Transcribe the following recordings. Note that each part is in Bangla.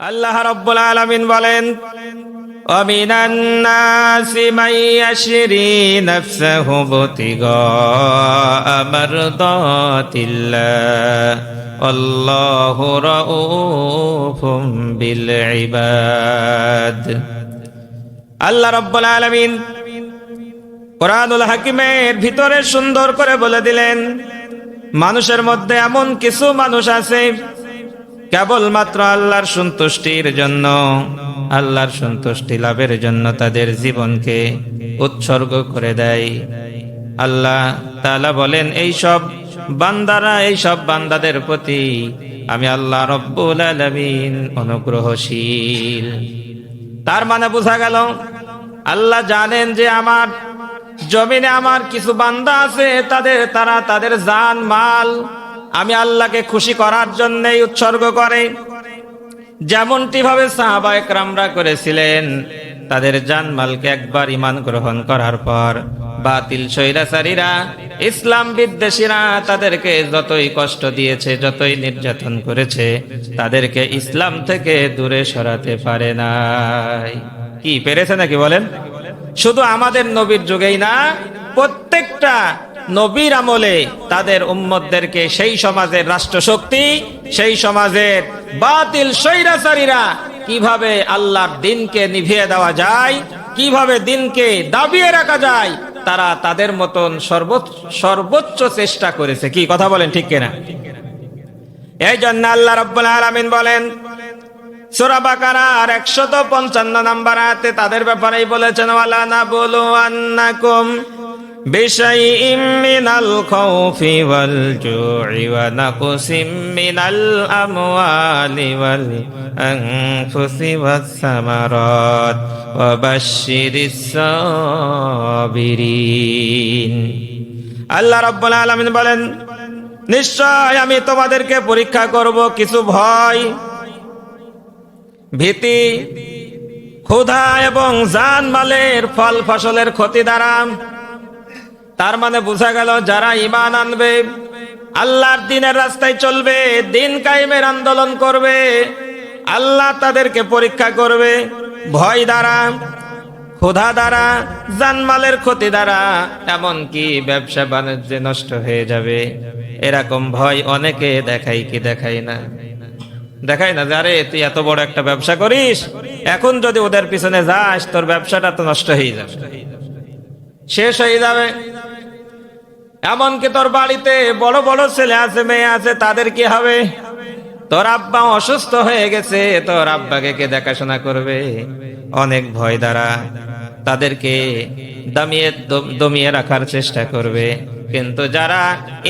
আল্লাহ রব্বুল আলামিন বলেন ومن الناس من يشري نفسه ابتغاء مرضات الله والله رؤوف بالعباد আল্লাহ রব্বুল আলামিন কোরআনুল হাকিমের ভিতরে সুন্দর করে বলে দিলেন মানুষের মধ্যে এমন কিছু মানুষ আছে কেবলমাত্র আল্লাহর সন্তুষ্টির জন্য, আল্লাহর সন্তুষ্টি লাভের জন্য তাদের জীবনকে উৎসর্গ করে দেয়। আল্লাহ তাআলা বলেন, এই সব বান্দারা, এই সব বান্দাদের প্রতি আমি আল্লাহ রব্বুল আলামিন অনুগ্রহশীল। তার মানে বোঝা গেল, আল্লাহ জানেন যে আমার জমিনে আমার কিছু বান্দা আছে, তাদের, তারা তাদের জান, মাল আমি আল্লাহকে খুশি করার জন্যই উৎসর্গ করে। যেমনটি ভাবে সাহাবা একরামরা করেছিলেন, তাদের জানমালকে একবার ইমান গ্রহণ করার পর বাতিল স্বৈরাচারীরা, ইসলাম বিদ্বেষীরা তাদেরকে যতই কষ্ট দিয়েছে, যতই নির্যাতন করেছে, তাদেরকে ইসলাম থেকে দূরে সরাতে পারে নাই। কি পেরেছে নাকি বলেন? শুধু আমাদের নবীর যুগেই না, প্রত্যেকটা নবীর আমলে তাদের উম্মতদেরকে সেই সমাজের রাষ্ট্রশক্তি, সেই সমাজের বাতিল স্বৈরাচারীরা কীভাবে আল্লাহর দিনকে নিভিয়ে দেওয়া যায়, কীভাবে দিনকে দাবিয়ে রাখা যায়, তারা তাদের মতন সর্বোচ্চ চেষ্টা করেছে। কি কথা বলেন ঠিক কিনা? এই জন্য আল্লাহ রব্বুল বলেন, সূরা বাকারার 155 নম্বর আয়াতে তাদের ব্যাপারেই বলেছেন ওয়ালা না বলু আন্নাকুম ওয়া নাকসিম মিনাল আমওয়ালি ওয়াল আনফুসি ওয়াস সামারাত ওয়া বাশশিরিস সাবিরিন আল্লাহ রাব্বুল আলামিন বলেন, নিশ্চয় আমি তোমাদেরকে পরীক্ষা করব কিছু ভয়, ভীতি, ক্ষুধা এবং জান মালের ফল ফসলের ক্ষতি দ্বারা। তার মানে বোঝা গেল যারা ইমান আনবে, আল্লাহর দিনের রাস্তায় চলবে, দিন কায়েমের আন্দোলন করবে, আল্লাহ তাদেরকে পরীক্ষা করবে, ভয় দ্বারা, ক্ষুধা দ্বারা, জানমালের ক্ষতি দ্বারা, এমনকি ব্যবসা বাণিজ্যে নষ্ট হয়ে যাবে। এরকম ভয় অনেকে দেখাই কি দেখাই না। দেখাই না যে, আরে, তুই এত বড় একটা ব্যবসা করিস, এখন যদি ওদের পিছনে যাস, তোর ব্যবসাটা তো নষ্ট হয়ে যাবে। শেষ হয়ে যাবে। এমনকি তোর বাড়িতে বড় বড় ছেলে আছে, মেয়ে আছে, তাদের কি হবে? তোর আব্বা অসুস্থ হয়ে গেছে, তোর আব্বাকে কে দেখাশোনা করবে? অনেক ভয় দ্বারা তাদেরকে দমিয়ে দমিয়ে রাখার চেষ্টা করবে। কিন্তু যারা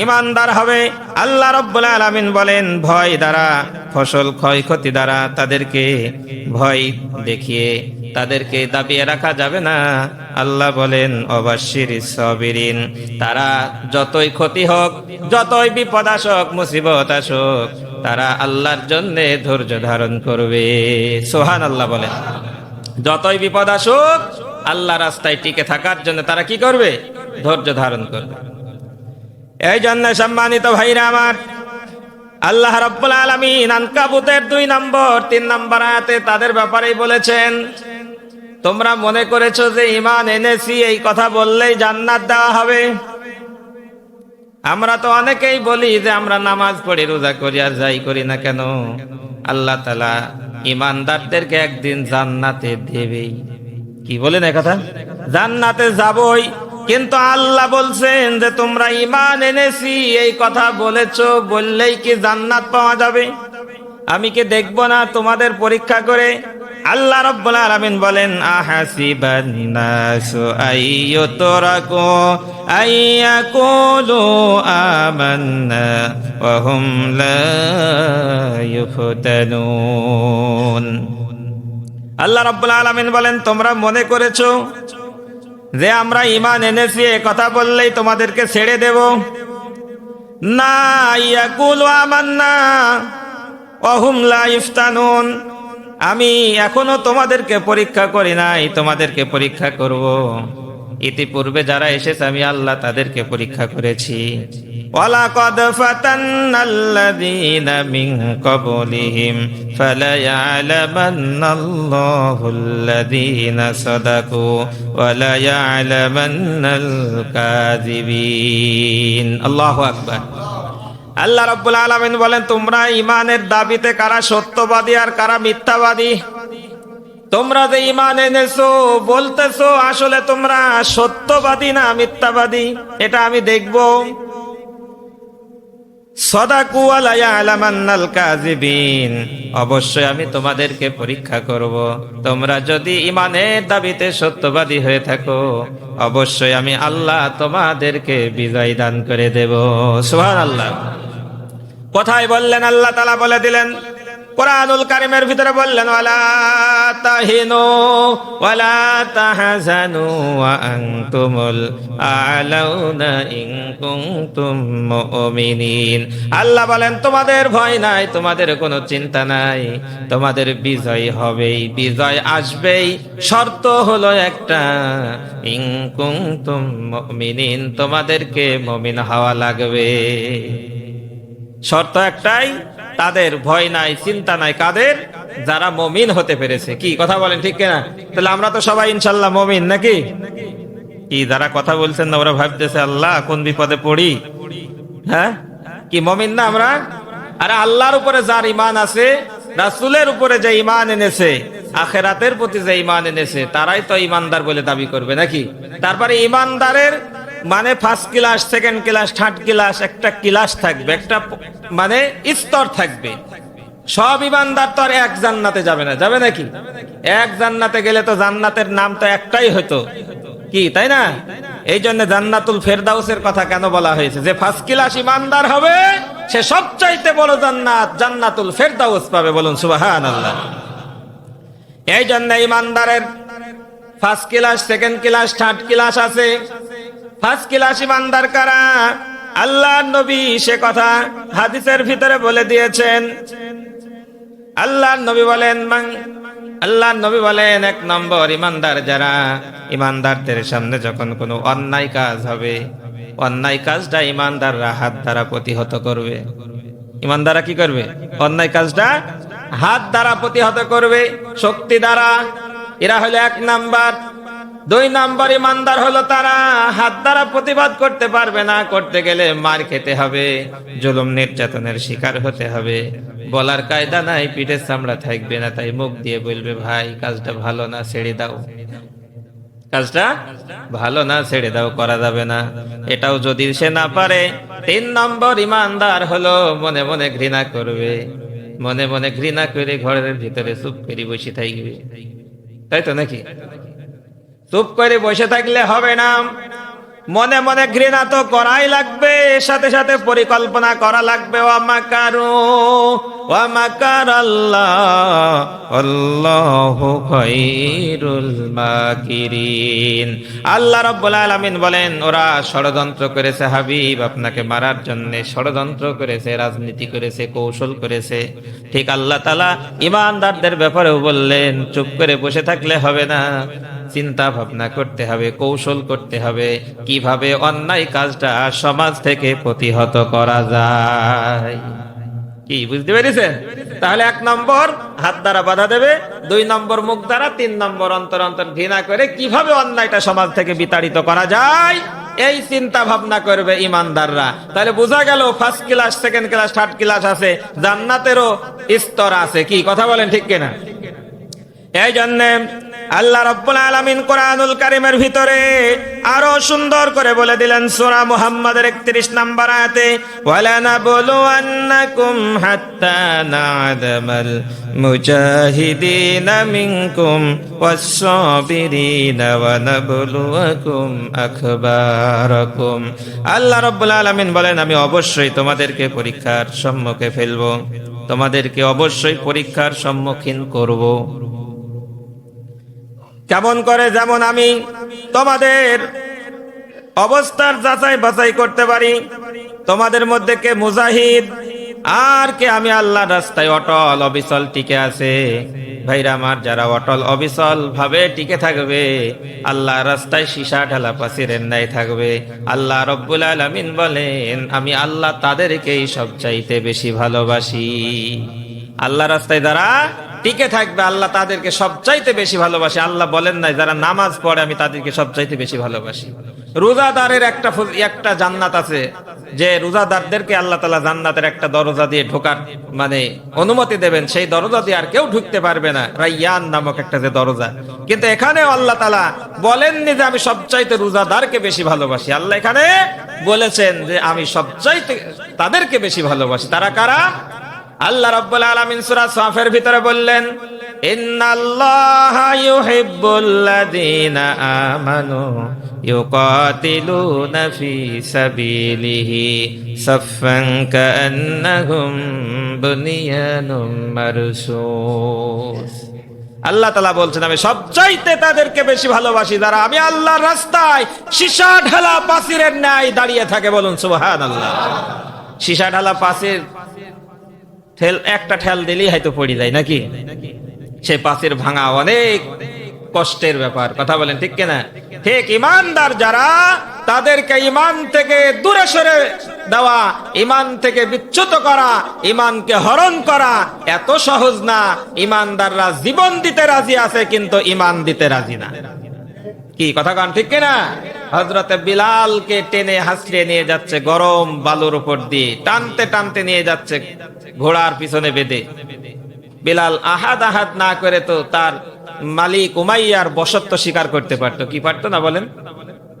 ইমানদার হবে, আল্লাহ রব্বুল আলামিন বলেন, ভয় দ্বারা, ফসল ক্ষয়ক্ষতি দ্বারা তাদেরকে ভয় দেখিয়ে তাদেরকে দাবিয়ে রাখা যাবে না। আল্লাহ বলেন অবাশির তারা যতই ক্ষতি হোক, যতই বিপদ আসুক, মুসিবত আসুক, তারা আল্লাহর জন্য ধৈর্য ধারণ করবে। সোহান আল্লাহ বলেন। যতই বিপদ আসুক, আল্লাহ রাস্তায় টিকে থাকার জন্য তারা কি করবে? ধৈর্য ধারণ করবে। এই জন্য সম্মানিত ভাইরা আমার, আল্লাহ রব্বুল আলমিন আনকাবুতের দুই নম্বর, তিন নম্বর আয়াতে তাদের ব্যাপারেই বলেছেন তোমরা মনে করেছ যে ইমান এনেছি, এই কথা বললেই জান্নাত দেওয়া হবে? আমরা তো অনেকেই বলি যে আমরা নামাজ পড়ি রোজা করি আর যাই করি না কেন? আল্লাহ তালা ইমানদারদেরকে একদিন জান্নাতে দেবেই। কি বলেন কথা? জান্নাতে যাবই। কিন্তু আল্লাহ বলছেন যে তোমরা ইমান এনেছি, এই কথা বলেছ, বললেই কি জান্নাত পাওয়া যাবে? আমি কি দেখব না তোমাদের পরীক্ষা করে? আল্লাহ রব্বুল আলামিন বলেন আহাসিবান নাসু আইয়ুতরাকু আইয়াকুলু আমান্না ওয়া হুম লা ইফতানুন। আল্লাহ রব্বুল আলামিন বলেন, তোমরা মনে করেছ যে আমরা ইমান এনেছি, এ কথা বললেই তোমাদেরকে ছেড়ে দেব? না ইয়াকুলু আমান্না অহুম লা ইফতানুন। আমি এখনো তোমাদেরকে পরীক্ষা করি নাই তোমাদেরকে পরীক্ষা করব ইতিপূর্বে যারা এসেছে আমি আল্লাহ তাদেরকে পরীক্ষা করেছি ولقد فتنا الذين من قبلهم فليعلمن الله الذين صدقوا وليعلمن الكاذبين الله أكبر আল্লাহ রব্বুল আলমিন বলেন, তোমরা ইমানের দাবিতে কারা সত্যবাদী আর কারা মিথ্যাবাদী? তোমরা যে ইমান এনেছো, বলতেছো আসলে তোমরা সত্যবাদী না মিথ্যাবাদী? এটা আমি দেখব। অবশ্যই আমি তোমাদেরকে পরীক্ষা করব। তোমরা যদি ইমানের দাবিতে সত্যবাদী হয়ে থাকো, অবশ্যই আমি আল্লাহ তোমাদেরকে বিজয় দান করে দেব। সুবহানাল্লাহ। কোথায় বললেন, আল্লাহ তালা বলে দিলেন, কোরআনুল কারিমের ভিতরে বললেন ওয়ালা তাহিনু ওয়ালা তাহজানু ওয়া আনতুমুল আলাউনা ইন কুনতুম মুমিনিন। আল্লাহ বলেন, তোমাদের ভয় নাই, তোমাদের কোনো চিন্তা নাই, তোমাদের বিজয় হবেই, বিজয় আসবেই। শর্ত হলো একটা, ইন কুনতুম মুমিনিন, তোমাদেরকে মুমিন হওয়া লাগবে। শর্ত একটাই, তাদের ভয় নাই, চিন্তা নাই, কাদের? যারা মমিন হতে পেরেছে, কি কথা বলেন ঠিক কিনা? তাহলে আমরা তো সবাই ইনশাল্লাহ মমিন, নাকি? কি, যারা কথা বলছেন না, ওরা ভাবতেছে, আল্লাহ, কোন বিপদে পড়ি? হ্যাঁ? কি, মমিন না আমরা? আরে আল্লাহর উপরে যার ইমান আছে, রাসুলের উপরে যে ইমান এনেছে, আখেরাতের প্রতি যে ইমান এনেছে, তারাই তো ইমানদার বলে দাবি করবে, নাকি? তারপরে ইমানদারের মানে first class second class third class একটা ক্লাস থাকবে, একটা মানে স্তর থাকবে। সব ইমানদার তো আর এক জান্নাতে যাবে না, যাবে নাকি? এক জান্নাতে গেলে তো জান্নাতের নাম তো একটাই হতো কি, তাই না? এই জন্য জান্নাতুল ফেরদাউসের কথা কেন বলা হয়েছে? যে ফার্স্ট ক্লাস ইমানদার হবে, সে সবচাইতে বড় জান্নাত জান্নাতুল ফেরদাউস পাবে বলুন সুবাহান আল্লাহ এই জন্য ইমানদারের first class second class third class আছে। ফার্স্ট ক্লাস ইমানদার কারা? আল্লাহ নবী সে কথা হাদিসের ভিতরে বলে দিয়েছেন। আল্লাহ নবী বলেন আল্লাহ নবী বলেন, এক নম্বর ইমানদার যারা ইমানদারদের সামনে যখন কোনো অন্যায় কাজ হবে, অন্যায় কাজটা ইমানদাররা হাত দ্বারা প্রতিহত করবে। ইমানদাররা কি করবে? অন্যায় কাজটা হাত দ্বারা প্রতিহত করবে, শক্তি দ্বারা। এরা হলো এক নাম্বার দুই নাম্বার ইমানদার হলো তারা, হাত দ্বারা প্রতিবাদ করতে পারবে না, করতে গেলে মার খেতে হবে, জুলুম নির্যাতনের শিকার হতে হবে। বলার কায়দা নাই, পিঠের চামড়া থাকবে না, তাই মুখ দিয়ে বলবে, ভাই, কাজটা ভালো না, ছেড়ে দাও। কাজটা ভালো না, ছেড়ে দাও, করা যাবে না। এটাও যদি সে না পারে, তিন নম্বর ইমানদার হলো, মনে মনে ঘৃণা করবে। মনে মনে ঘৃণা করে ঘরের ভিতরে চুপ করে বসে থাকবে। তাই তো নাকি? চুপ করে বসে থাকলে হবে না। মনে মনে ঘৃণা তো করাই লাগবে, সাথে সাথে পরিকল্পনা করা লাগবে। ও মাকারু ও মাকার আল্লাহ, আল্লাহু মাকিরিন। আল্লাহ রাব্বুল আলামিন বলেন, ওরা ষড়যন্ত্র করেছে হাবিব, আপনাকে মারার জন্য ষড়যন্ত্র করেছে, রাজনীতি করেছে, কৌশল করেছে। ঠিক আল্লাহ তাআলা ইমানদারদের ব্যাপারেও বললেন, চুপ করে বসে থাকলে হবে না। চিন্তা ভাবনা করতে হবে, কৌশল করতে হবে, কীভাবে অন্যায় কাজটা সমাজ থেকে প্রতিহত করা যায়। কি, বুঝতে পেরেছেন? তাহলে এক নম্বর, হাত দ্বারা বাধা দেবে, দুই নম্বর, মুখ দ্বারা, তিন নম্বর, অন্তর অন্তর ঘৃণা করে কীভাবে অন্যায়টা সমাজ থেকে বিতাড়িত করা যায়, এই চিন্তা ভাবনা করবে ইমানদাররা। তাহলে বোঝা গেল first class second class third class আছে, জান্নাতেরও স্তর আছে। কি, কথা বলেন ঠিক কিনা? এই জন্যে আল্লাহ রব্বুল আলামিন কোরআনুল কারিমের ভিতরে আরও সুন্দর করে বলে দিলেন, সূরা মুহাম্মাদের 31 নম্বর আয়াতে ওয়ালা নাবলুওয়ান্নাকুম হাত্তা না'লামাল মুজাহিদিনা মিনকুম ওয়াস-সাবিরিনা ওয়া নাবলুয়াকুম আখবারাকুম আল্লাহ রব্বুল আলামিন বলেন, আমি অবশ্যই তোমাদেরকে পরীক্ষার সম্মুখে ফেলব। তোমাদেরকে অবশ্যই পরীক্ষার সম্মুখীন করব। কেমন করে যেমন আমি তোমাদের অবস্থার যাচাই বাছাই করতে পারি। তোমাদের মধ্যে কে মুজাহিদ আর কে আমি আল্লাহ রাস্তায় অটল অবিচল টিকে আছে। ভাইরা আমার, যারা অটল অবিচল ভাবে টিকে থাকবে আল্লাহ রাস্তায় সীসা ঢালা পাসিরের ন্যায় থাকবে। আল্লাহ রব্বুল আলামিন বলেন, আমি আল্লাহ তাদেরকেই সবচাইতে বেশি ভালোবাসি। আল্লাহ রাস্তায় যারা টিকে থাকবে, আল্লাহ তাদেরকে সবচাইতে বেশি ভালোবাসে। আল্লাহ বলেন নাই, যারা নামাজ পড়ে, আমি তাদেরকে সবচাইতে বেশি ভালোবাসি। রোজাদারের একটা একটা জান্নাত আছে, যে রোজাদারদেরকে আল্লাহ তালা জান্নাতের একটা দরজা দিয়ে ঢোকার মানে অনুমতি দেবেন। সেই দরজা দিয়ে আর কেউ ঢুকতে পারবে না। রাইয়ান নামক একটা যে দরজা। কিন্তু এখানেও আল্লাহ তালা বলেননি যে আমি সবচাইতে রোজাদারকে বেশি ভালোবাসি। আল্লাহ এখানে বলেছেন যে আমি সবচাইতে তাদেরকে বেশি ভালোবাসি। তারা কারা? আল্লাহ রাব্বুল আলামিন সূরা সাফের ভিতরে বললেন, ইন্নাল্লাহা ইউহিব্বুল্লাযীনা আমানু ইউকাতিলুনা ফি সাবিলিহি সাফফান কান্নাহুম বুনিয়ানুম মারসুস আল্লাহ তালা বলছেন, আমি সবচাইতে তাদেরকে বেশি ভালোবাসি যারা আমি আল্লাহর রাস্তায় সীসা ঢালা পাসিরের ন্যায় দাঁড়িয়ে থাকে। বলুন সুবহান আল্লাহ সীসা ঢালা পাসির ঠেল, একটা ঠেল দিলেই হয়তো পড়ে যায়, নাকি? সে পাশের ভাঙা অনেক কষ্টের ব্যাপার, কথা বলেন ঠিক কিনা? ঠিক, ইমানদার যারা, তাদেরকে ইমান থেকে দূরে সরে দেওয়া, ইমান থেকে বিচ্যুত করা, ইমানকে হরণ করা, এত সহজ না। ইমানদাররা জীবন দিতে রাজি আছে, কিন্তু ইমান দিতে রাজি না। কি কথা কান, ঠিক কিনা? হজরতে বিলালকে টেনে হাসড়িয়ে নিয়ে যাচ্ছে, গরম বালুর উপর দিয়ে। টানতে টানতে নিয়ে যাচ্ছে, ঘোড়ার পিছনে বেঁধে। বিলাল আহাদ আহাদ না করে তো তার মালিক উমাইয়ার বসত্ব স্বীকার করতে পারতো। কি পারতো না বলেন?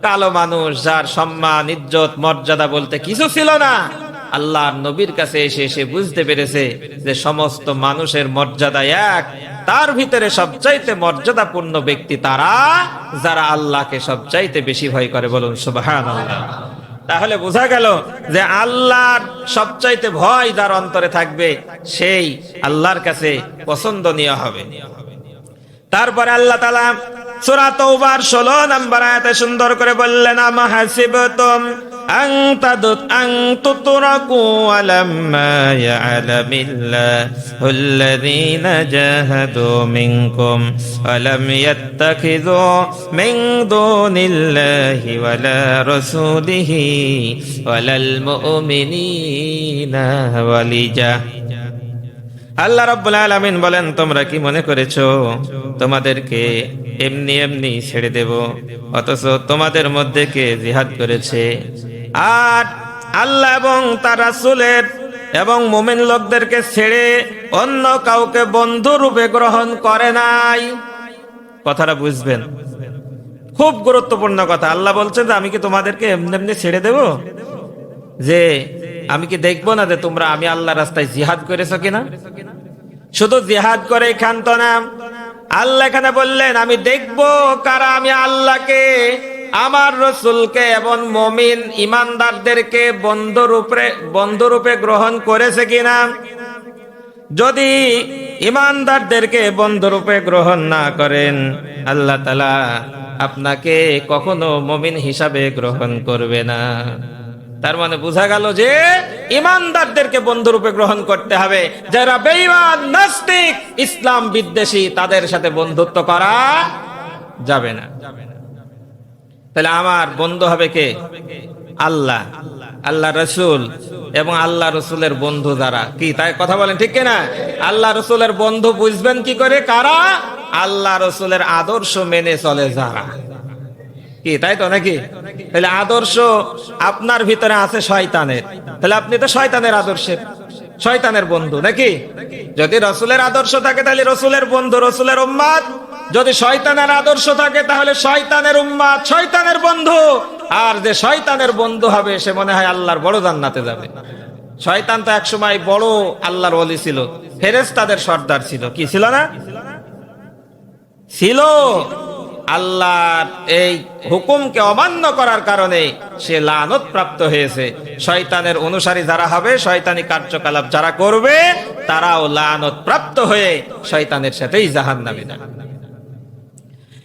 কালো মানুষ, যার সম্মান, ইজ্জত, মর্যাদা বলতে কিছু ছিল না। আল্লাহর নবীর কাছে এসে এসে বুঝতে পেরেছে যে সমস্ত মানুষের মর্যাদা এক। তার ভিতরে সবচাইতে মর্যাদাপূর্ণ ব্যক্তি তারা, যারা আল্লাহকে সবচাইতে বেশি ভয় করে বলুন সুবাহান তাহলে বোঝা গেল যে আল্লাহর সবচাইতে ভয় যার অন্তরে থাকবে, সেই আল্লাহর কাছে পছন্দনীয় হবে। তারপরে আল্লাহ তালা সূরা তওবার 16 নম্বর আয়াতে সুন্দর করে বললেন আম হাসিবতুম আন তাদুত আন তুতরাকু আলাম্মা ইয়ালামিল্লাহু আল্লাযীনা জাহাদু মিনকুম, আলাম ইয়াত্তাখিযু মিন দুনিল্লাহি ওয়ালা রাসূলিহি, ওয়ালাল মুমিনিনা ওয়ালিজা আল্লাহ রাব্বুল আলামিন বলেন, তোমরা কি মনে করেছ, তোমাদেরকে এমনি এমনি ছেড়ে দেব? অথচ তোমাদের মধ্যে কে জিহাদ করেছে? আর আল্লাহ এবং তার রাসূলের এবং মুমিন লোকদেরকে ছেড়ে অন্য কাউকে বন্ধু রূপে গ্রহণ করে নাই। কথাটা বুঝবেন? খুব গুরুত্বপূর্ণ কথা। আল্লাহ বলছেন যে, আমি কি তোমাদেরকে এমনি এমনি ছেড়ে দেব? যে আমি কি দেখব না যে তোমরা আমি আল্লাহ রাস্তায় জিহাদ করেছ কিনা? শুধু জিহাদ করে ক্ষান্ত না। আল্লাহ এখানে বললেন, আমি দেখব কারা আমি আল্লাহকে, আমার রসুলকে এবং মমিন ইমানদারদেরকে বন্ধরূপে বন্ধরূপে গ্রহণ করেছে কিনা? যদি ইমানদারদেরকে বন্ধরূপে গ্রহণ না করেন, আল্লাহ তালা আপনাকে কখনো মমিন হিসাবে গ্রহণ করবে না। তার মানে বোঝা গেল যে ইমানদারদেরকে বন্ধুরূপে গ্রহণ করতে হবে। যারা বেঈমান, নাস্তিক, ইসলাম বিদ্বেষী, তাদের সাথে বন্ধুত্ব করা যাবে না। তাহলে আমার বন্ধু হবে কে? আল্লাহ। আল্লাহ রসুল এবং আল্লাহ রসুলের বন্ধু যারা? কি, তাই কথা বলেন ঠিক কিনা? আল্লাহ রসুলের বন্ধু বুঝবেন কি করে? কারা? আল্লাহ রসুলের আদর্শ মেনে চলে যারা। কি, তাই তো নাকি? তাহলে আদর্শ আপনার ভিতরে আছে শয়তানের। তাহলে আপনি তো শয়তানের আদর্শের, শয়তানের বন্ধু, নাকি? যদি রসুলের আদর্শ থাকে, তাহলে রসুলের বন্ধু, রসুলের উম্মাদ। যদি শয়তানের আদর্শ থাকে, তাহলে শয়তানের উম্মাদ, শয়তানের বন্ধু। আর যে শয়তানের বন্ধু হবে, সে মনে হয় আল্লাহর বড় জান্নাতে যাবে। শয়তান তো একসময় বড় আল্লাহর ওলি ছিল। ফেরেস তাদের সর্দার ছিল। কি ছিল না? ছিল। আল্লাহর এই হুকুমকে অমান্য করার কারণে সে লানত প্রাপ্ত হয়েছে। শয়তানের অনুসারী যারা হবে, শয়তানি কার্যকলাপ যারা করবে, তারাও লানত প্রাপ্ত হয়ে শয়তানের সাথেই জাহান নামে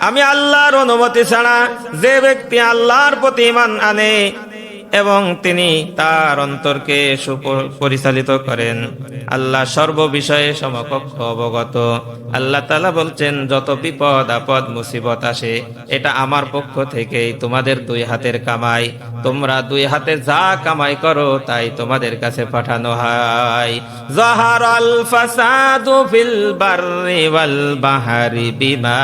আমি আল্লাহর অনুমতি ছাড়া যে ব্যক্তি আল্লাহর প্রতি ইমান আনে এবং তিনি তার অন্তরকে পরিচালিত করেন। আল্লাহ সর্ব বিষয়ে সমকক্ষ অবগত। আল্লাহ তালা বলছেন, যত বিপদ, আপদ, মুসিবত আসে, এটা আমার পক্ষ থেকেই তোমাদের দুই হাতের কামাই। তোমরা দুই হাতে যা কামাই করো, তাই তোমাদের কাছে পাঠানো হয়। জাহার আল ফিল বাররি ওয়াল বাহারি বিমা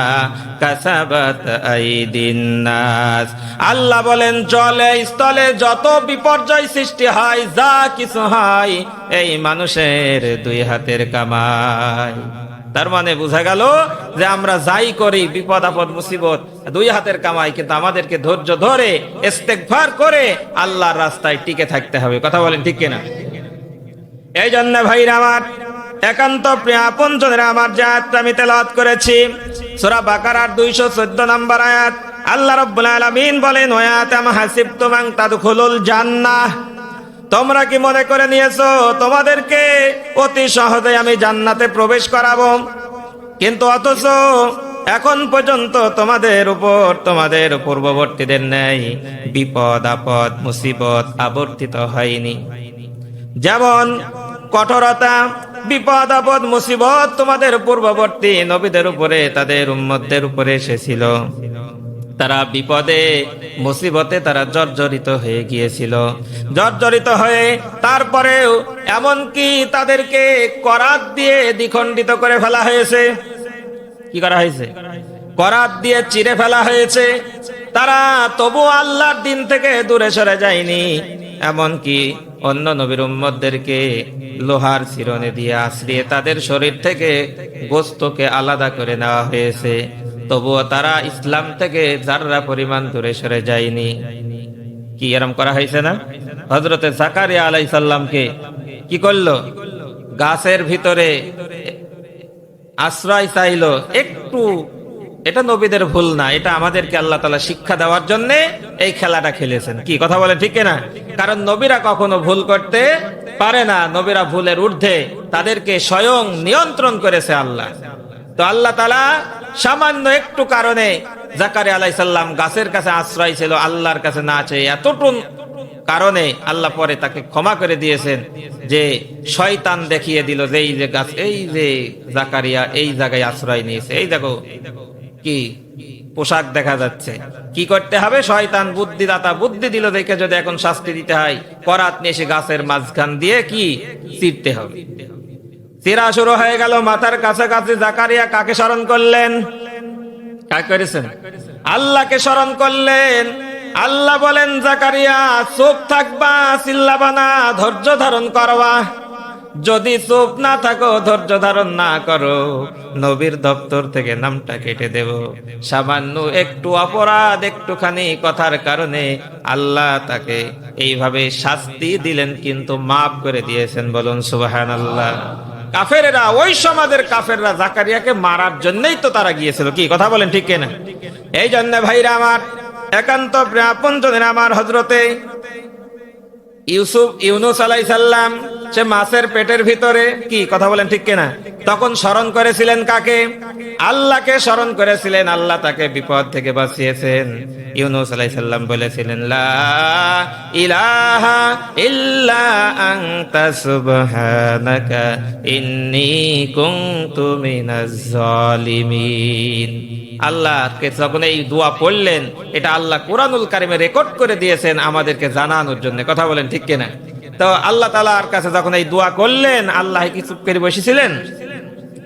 কাসাবাত আইদিন নাস। আল্লাহ বলেন, জলে, স্থলে যত বিপর্যয় সৃষ্টি হয়, যা কিছু হয়, এই মানুষের দুই হাতের কামাই। তার মানে বোঝা গেল যে আমরা যাই করি বিপদ, আপদ, মুসিবত, দুই হাতের কামাই, কিন্তু আমাদেরকে ধৈর্য ধরে, ইস্তেগফার করে আল্লাহর রাস্তায় টিকে থাকতে হবে। কথা বলেন ঠিক কিনা? এই জন্য ভাইরা আমার, একান্ত প্রিয় আপন জনের আমার যে আয়াতটা আমি তেলাওয়াত করেছি, সূরা বাকারার 214 নম্বর আয়াত আল্লাহ রাব্বুল আলামিন বলেন ওয়াত আম হাসিবতুম তাদখুলুল জান্নাহ। তোমরা কি মনে করে নিয়েছো, তোমাদেরকে অতি সহজে আমি জান্নাতে প্রবেশ করাবো। কিন্তু অথচ এখন পর্যন্ত তোমাদের উপর, তোমাদের পূর্ববর্তীদের ন্যায় বিপদ, আপদ, মুসিবত আবর্তিত হয়নি। যেমন কঠোরতা, বিপদ, আপদ, মুসিবত তোমাদের পূর্ববর্তী নবীদের উপরে, তাদের উম্মতদের উপরে এসেছিল। তারা বিপদে, মুসিবতে তারা জর্জরিত হয়ে গিয়েছিল। জর্জরিত হয়ে তারপরেও এমনকি তাদেরকে করাত দিয়ে দ্বিখণ্ডিত করে ফেলা হয়েছে। কি করা হয়েছে? করাত দিয়ে চিরে ফেলা হয়েছে। তারা তবু আল্লাহর দিন থেকে দূরে সরে যায়নি। এমনকি অন্য নবীর উম্মতদেরকে লোহার চিরনে দিয়ে আশ্রিয়ে তাদের শরীর থেকে গোস্তকে আলাদা করে নেওয়া হয়েছে। তবুও তারা ইসলাম থেকে যাররা পরিমাণ দূরে সরে যায়নি। কি এরম করা হয়েছে না? হজরতে জাকারিয়া আলাই সাল্লামকে কি করল? গাছের ভিতরে আশ্রয় চাইলো। একটু, এটা নবীদের ভুল না, এটা আমাদেরকে আল্লাহ তালা শিক্ষা দেওয়ার জন্য এই খেলাটা খেলেছেন। কি কথা বলে ঠিক না কারণ নবীরা কখনো ভুল করতে পারে না, নবীরা ভুলের ঊর্ধ্বে তাদেরকে স্বয়ং নিয়ন্ত্রণ করেছে আল্লাহ। তো আল্লাহ তালা সামান্য একটু কারণে জাকারে আলাইসাল্লাম গাছের কাছে আশ্রয় ছিল, আল্লাহর কাছে না চেয়ে এতটুকু কারণে আল্লাহ পরে তাকে ক্ষমা করে দিয়েছেন যে শয়তান দেখিয়ে দিল যে এই যে গাছ, এই যে জাকারিয়া এই জায়গায় আশ্রয় নিয়েছে। এই দেখো কি পোশাক দেখা যাচ্ছে। কি করতে হবে? শয়তান বুদ্ধিদাতা বুদ্ধি দিল দেখে যদি এখন শাস্তি দিতে হয়, করাত নিয়ে এসে গাছের মাঝখান দিয়ে কি? চিরতে হবে। চিরা শুরু হয়ে গেল, মাথার কাছাকাছি জাকারিয়া কাকে স্মরণ করলেন? কাকে করেছেন? আল্লাহকে স্মরণ করলেন। আল্লাহ বলেন, জাকারিয়া, চুপ থাকবা চিল্লাবানা ধৈর্য ধারণ করবা। যদি চুপ না থাকো, ধৈর্য ধারণ না করো। নবীর দপ্তর থেকে নামটা কেটে দেব। সামান্য একটু অপরাধ, একটুখানি কথার কারণে আল্লাহ তাকে এইভাবে শাস্তি দিলেন, কিন্তু মাফ করে দিয়েছেন বলুন সুবাহান আল্লাহ কাফেরেরা, ওই সমাজের কাফেররা জাকারিয়াকে মারার জন্যই তো তারা গিয়েছিল। কি, কথা বলেন ঠিক কেনা? এই জন্য ভাইরা আমার, একান্ত আপন আমার হজরতে ইউসুফ ইউনুস আলাই সাল্লাম সে মাছের পেটের ভিতরে কি? কথা বলেন ঠিক কিনা? তখন স্মরণ করেছিলেন কাকে? আল্লাহকে স্মরণ করেছিলেন। আল্লাহ তাকে বিপদ থেকে বাঁচিয়েছেন। ইউনুস আলাই সাল্লাম বলেছিলেন, লা ইলাহা ইল্লা আনতা সুবহানাকা ইন্নী কুনতু মিনাজ জালিমিন। আল্লাহকে যখন এই দোয়া পড়লেন, এটা আল্লাহ কোরআনুল কারিমে রেকর্ড করে দিয়েছেন আমাদেরকে জানানোর জন্য। কথা বলেন ঠিক কিনা? তো আল্লাহ তালার কাছে যখন এই দোয়া করলেন, আল্লাহ কি চুপ করে বসেছিলেন?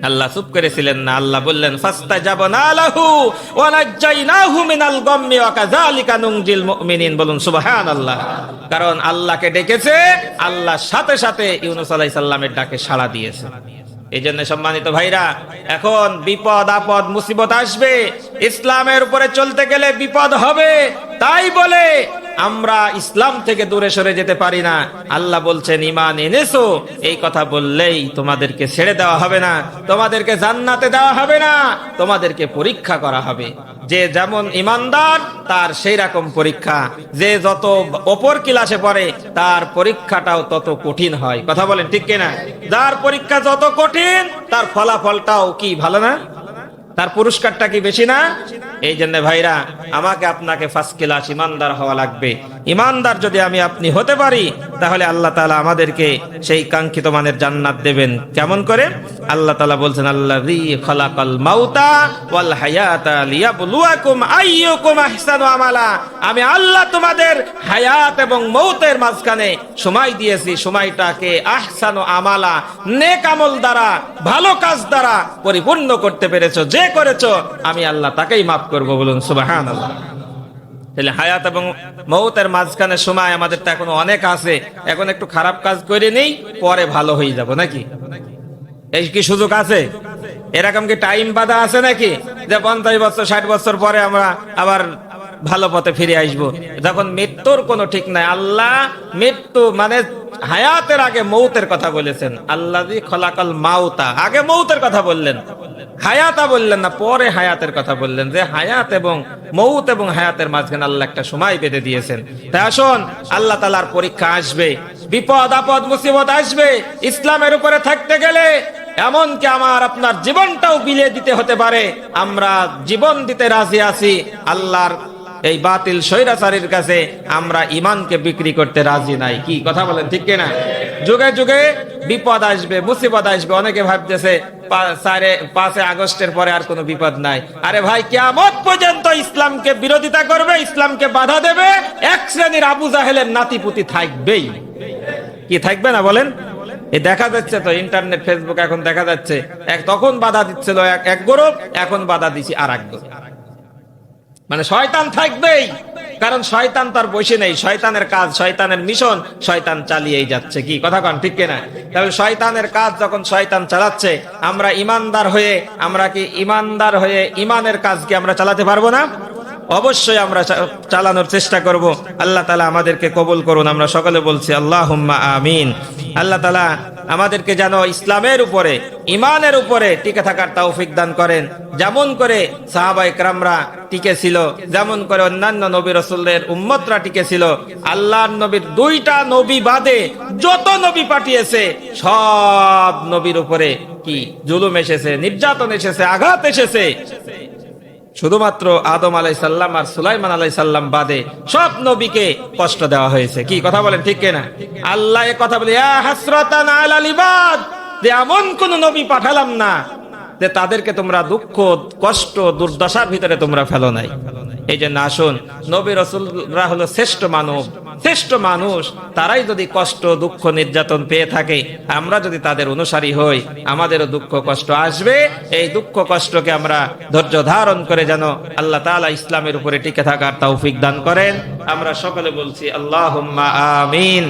আল্লাহ চুপ করেছিলেন না। আল্লাহ বললেন ফাস্তা যাব না লাহু ওয়া নাজ্জাইনাহু মিনাল গাম্মি ওয়া কাযালিকা নুনজিল মুমিনিন। বলুন, সুবহানাল্লাহ। কারণ আল্লাহকে ডেকেছে, আল্লাহ সাথে সাথে ইউনুস আলাইহিস সালামের ডাকে সাড়া দিয়েছে। এই জন্য সম্মানিত ভাইরা, এখন বিপদ, আপদ, মুসিবত আসবে। ইসলামের উপরে চলতে গেলে বিপদ হবে। তাই বলে আমরা ইসলাম থেকে দূরে সরে যেতে পারি না। আল্লাহ বলছেন ইমান এনেছো? এই কথা বললেই তোমাদেরকে ছেড়ে দেওয়া হবে না, তোমাদেরকে জান্নাতে দেওয়া হবে না, তোমাদেরকে পরীক্ষা করা হবে। যে যেমন ইমানদার তার সেই রকম পরীক্ষা। যে যত ওপর ক্লাসে পড়ে, তার পরীক্ষাটাও তত কঠিন হয়। কথা বলেন ঠিক কিনা? যার পরীক্ষা যত কঠিন, তার ফলাফলটাও কি ভালো না? তার পুরস্কারটা কি বেশি না? এই জন্য ভাইরা, আমাকে আপনাকে ফার্স্ট ক্লাস ইমানদার হওয়া লাগবে। ইমানদার যদি আমি আপনি হতে পারি, তাহলে আল্লাহ তালা আমাদেরকে সেই কাঙ্ক্ষিত মানের জান্নাত দেবেন। কেমন করে? আল্লাহ তালা বলছেন আল্লাহ খলাকাল মাউতা ওয়াল আইয়ুকুম আহসানু আমালা। আমি আল্লাহ তোমাদের হায়াত এবং মৌতের মাঝখানে সময় দিয়েছি, সময়টাকে আহসানু আমালা, নেক আমল দ্বারা, ভালো কাজ দ্বারা পরিপূর্ণ করতে পেরেছ, যে করেছ, আমি আল্লাহ তাকেই মাফ করব বলুন সুবাহান তাহলে হায়াত এবং মৌতের মাঝখানে সময় আমাদের তো এখনও অনেক আছে। এখন একটু খারাপ কাজ করে নেই, পরে ভালো হয়ে যাব, নাকি? এই কি সুযোগ আছে? এরকম কি টাইম বাধা আছে নাকি? যে পঞ্চাশ বছর, ষাট বছর পরে আমরা আবার ভালো পথে ফিরে আসব। যখন মৃত্যুর কোনো ঠিক নাই, আল্লাহ মৃত্যু মানে হায়াতের আগে মৌতের কথা বলেছেন। আল্লাহ খলাকাল মাউতা, আগে মৌতের কথা বললেন। হায়াতা বললেন না, পরে হায়াতের কথা বললেন যে হায়াত এবং মৌত এবং হায়াতের মাঝখানে আল্লাহ একটা সময় বেঁধে দিয়েছেন। তাই আসুন, আল্লাহ তালার পরীক্ষা আসবে, বিপদ, আপদ, মুসিবত আসবে, ইসলামের উপরে থাকতে গেলে এমনকি আমার আপনার জীবনটাও বিলিয়ে দিতে হতে পারে। আমরা জীবন দিতে রাজি আছি, আল্লাহর এই বাতিল স্বৈরাচারীর কাছে আমরা ইমানকে বিক্রি করতে রাজি নাই। কি কথা বলেন, ঠিক কিনা? যুগে যুগে বিপদ আসবে, মুসিবত আসবে। অনেকে ভাবতেছে পাঁচে আগস্টের পরে আর কোনো বিপদ নাই। আরে ভাই কেমন পর্যন্ত ইসলামকে বিরোধিতা করবে, ইসলামকে বাধা দেবে, এক শ্রেণির আবু জাহেলের নাতিপুতি থাকবেই। কি থাকবে না বলেন? এ দেখা যাচ্ছে তো, ইন্টারনেট, ফেসবুক এখন দেখা যাচ্ছে। এক তখন বাধা দিচ্ছিল এক এক গ্রুপ, এখন বাধা দিছি আর এক গ্রুপ। মানে শয়তান থাকবেই, কারণ শয়তান তার বসে নেই। শয়তানের কাজ, শয়তানের মিশন, শয়তান চালিয়েই যাচ্ছে। কি, কথা কন, ঠিক কিনা? তাহলে শয়তানের কাজ যখন শয়তান চালাচ্ছে, আমরা ইমানদার হয়ে, আমরা কি ইমানদার হয়ে ইমানের কাজকে আমরা চালাতে পারব না? অবশ্যই আমরা চালানোর চেষ্টা করব। আল্লাহ তালা আমাদেরকে কবুল করুন। আমরা সকলে বলছি আল্লাহ আমিন। আল্লাহ তালা আমাদেরকে যেন ইসলামের উপরে ইমানের উপরে টিকে থাকার তৌফিক দান করেন। যেমন করে সাহাবাই ক্রামরা টিকে ছিল, যেমন করে অন্যান্য নবী রসুলদের উম্মতরা টিকে ছিল। আল্লাহর নবীর দুইটা নবী বাদে যত নবী পাঠিয়েছে, সব নবীর উপরে কি? জুলুম এসেছে, নির্যাতন এসেছে, আঘাত এসেছে। শুধুমাত্র আদম আলাই সাল্লাম আর সুলাইমান আলাই সাল্লাম বাদে সব নবীকে কষ্ট দেওয়া হয়েছে। কি কথা বলেন, ঠিক কিনা? আল্লাহ কথা বলে, "ইয়া হাসরাতান আল আলিবাদ এমন কোন নবী পাঠালাম না যে তাদেরকে তোমরা দুঃখ, কষ্ট, দুর্দশার ভিতরে তোমরা ফেলো নাই। এই জন্য আসুন, নবী রসুলরা হলো শ্রেষ্ঠ মানব। শ্রেষ্ঠ মানুষ, তারাই যদি কষ্ট, দুঃখ, নির্যাতন পেয়ে থাকে, আমরা যদি তাদের অনুসারী হই, আমাদেরও দুঃখ, কষ্ট আসবে। এই দুঃখ, কষ্টকে আমরা ধৈর্য ধারণ করে যেন আল্লাহ তাআলা ইসলামের উপরে টিকে থাকার তৌফিক দান করেন। আমরা সকলে বলছি আল্লাহ আমিন।